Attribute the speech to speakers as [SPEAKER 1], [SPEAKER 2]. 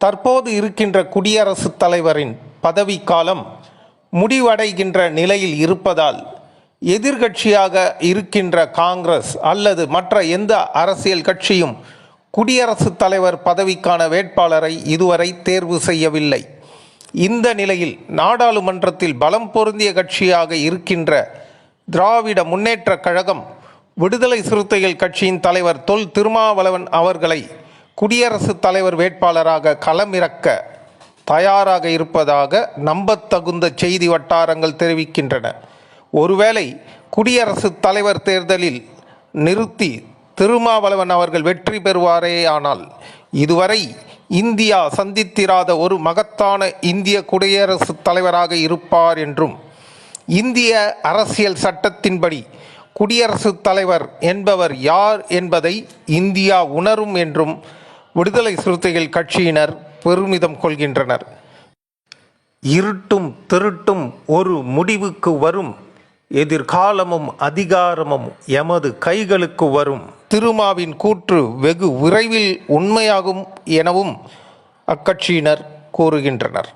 [SPEAKER 1] தற்போது இருக்கின்ற குடியரசுத் தலைவரின் பதவிக்காலம் முடிவடைகின்ற நிலையில் இருப்பதால் எதிர்கட்சியாக இருக்கின்ற காங்கிரஸ் அல்லது மற்ற எந்த அரசியல் கட்சியும் குடியரசுத் தலைவர் பதவிக்கான வேட்பாளரை இதுவரை தேர்வு செய்யவில்லை. இந்த நிலையில் நாடாளுமன்றத்தில் பலம் பொருந்திய கட்சியாக இருக்கின்ற திராவிட முன்னேற்றக் கழகம் விடுதலை சிறுத்தைகள் கட்சியின் தலைவர் தொல் திருமாவளவன் அவர்களை குடியரசுத் தலைவர் வேட்பாளராக களமிறக்க தயாராக இருப்பதாக நம்பத்தகுந்த செய்தி வட்டாரங்கள் தெரிவிக்கின்றன. ஒருவேளை குடியரசுத் தலைவர் தேர்தலில் நிறுத்தி திருமாவளவன் அவர்கள் வெற்றி பெறுவாரே ஆனால் இதுவரை இந்தியா சந்தித்திராத ஒரு மகத்தான இந்திய குடியரசுத் தலைவராக இருப்பார் என்றும் இந்திய அரசியல் சட்டத்தின்படி குடியரசுத் தலைவர் என்பவர் யார் என்பதை இந்தியா உணரும் என்றும் விடுதலை சிறுத்தைகள் கட்சியினர் பெருமிதம் கொள்கின்றனர். இருட்டும் திருட்டும் ஒரு முடிவுக்கு வரும். எதிர்காலமும் அதிகாரமும் எமது கைகளுக்கு வரும். திருமாவின் கூற்று வெகு விரைவில் உண்மையாகும் எனவும் அக்கட்சியினர் கூறுகின்றனர்.